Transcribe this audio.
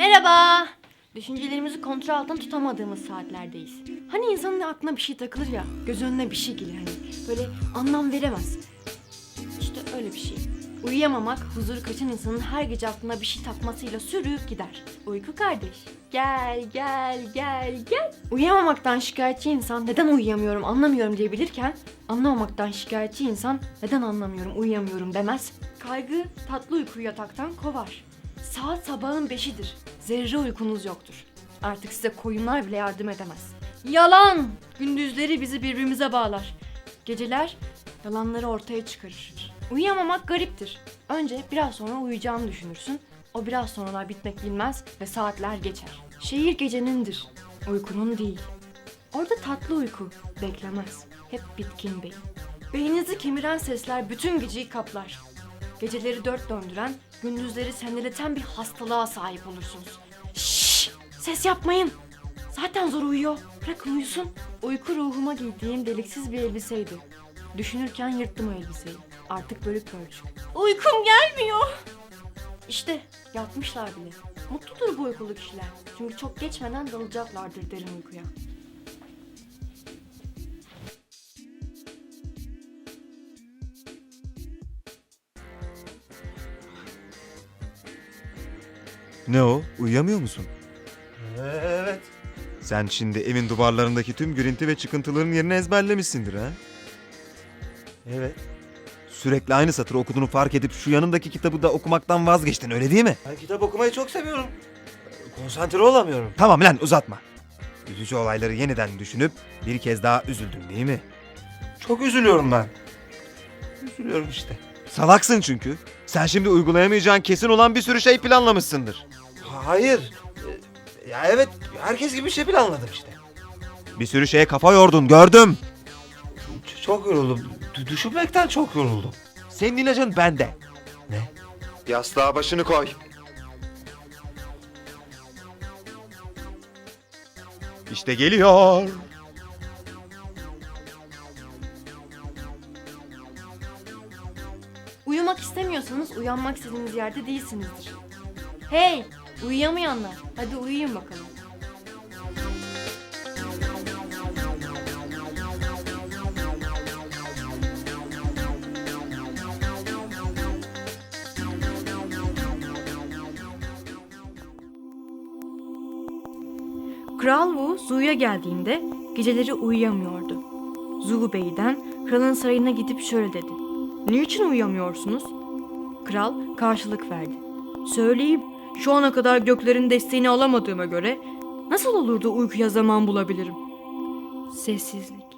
Merhaba. Düşüncelerimizi kontrol altında tutamadığımız saatlerdeyiz. Hani insanın aklına bir şey takılır ya, göz önüne bir şey gelir hani. Böyle anlam veremez. İşte öyle bir şey. Uyuyamamak, huzuru kaçan insanın her gece aklına bir şey takmasıyla sürüp gider. Uyku kardeş. Gel, gel, gel, gel. Uyuyamamaktan şikayetçi insan neden uyuyamıyorum, anlamıyorum diyebilirken anlamamaktan şikayetçi insan neden anlamıyorum, uyuyamıyorum demez. Kaygı tatlı uykuyu yataktan kovar. Saat sabahın beşidir. Zerre uykunuz yoktur. Artık size koyunlar bile yardım edemez. Yalan! Gündüzleri bizi birbirimize bağlar. Geceler yalanları ortaya çıkarır. Uyuyamamak gariptir. Önce biraz sonra uyuyacağını düşünürsün. O biraz sonralar bitmek bilmez ve saatler geçer. Şehir gecenindir, uykunun değil. Orada tatlı uyku beklemez. Hep bitkin beyin. Beyninizi kemiren sesler bütün geceyi kaplar. Geceleri dört döndüren, gündüzleri sendeleten bir hastalığa sahip olursunuz. Şşş! Ses yapmayın! Zaten zor uyuyor. Bırakın uyusun. Uyku ruhuma giydiğim deliksiz bir elbiseydi. Düşünürken yırttım o elbiseyi. Artık bölük pörçük. Uykum gelmiyor. İşte yatmışlar bile. Mutludur bu uykulu kişiler. Çünkü çok geçmeden dalacaklardır derin uykuya. Ne o? Uyuyamıyor musun? Evet. Sen şimdi evin duvarlarındaki tüm girinti ve çıkıntıların yerini ezberlemişsindir ha? Evet. Sürekli aynı satırı okuduğunu fark edip şu yanındaki kitabı da okumaktan vazgeçtin öyle değil mi? Ben kitap okumayı çok seviyorum. Konsantre olamıyorum. Tamam lan uzatma. Üzücü olayları yeniden düşünüp bir kez daha üzüldün değil mi? Çok üzülüyorum ben. Üzülüyorum işte. Salaksın çünkü. Sen şimdi uygulayamayacağın kesin olan bir sürü şey planlamışsındır. Hayır. Ya evet herkes gibi bir şey planladım işte. Bir sürü şeye kafa yordun gördüm. Ç- Çok yoruldum. D- düşünmekten çok yoruldum. Senin ilacın bende. Ne? Yastığa başını koy. İşte geliyor. Uyumak istemiyorsanız uyanmak istediğiniz yerde değilsinizdir. Hey! Uyuyamayanlar. Hadi uyuyun bakalım. Kral Wu Zu'ya geldiğinde geceleri uyuyamıyordu. Zu Bey'den kralın sarayına gidip şöyle dedi. Niçin uyuyamıyorsunuz? Kral karşılık verdi. Söyleyeyim, şu ana kadar göklerin desteğini alamadığıma göre nasıl olur da uykuya zaman bulabilirim? Sessizlik.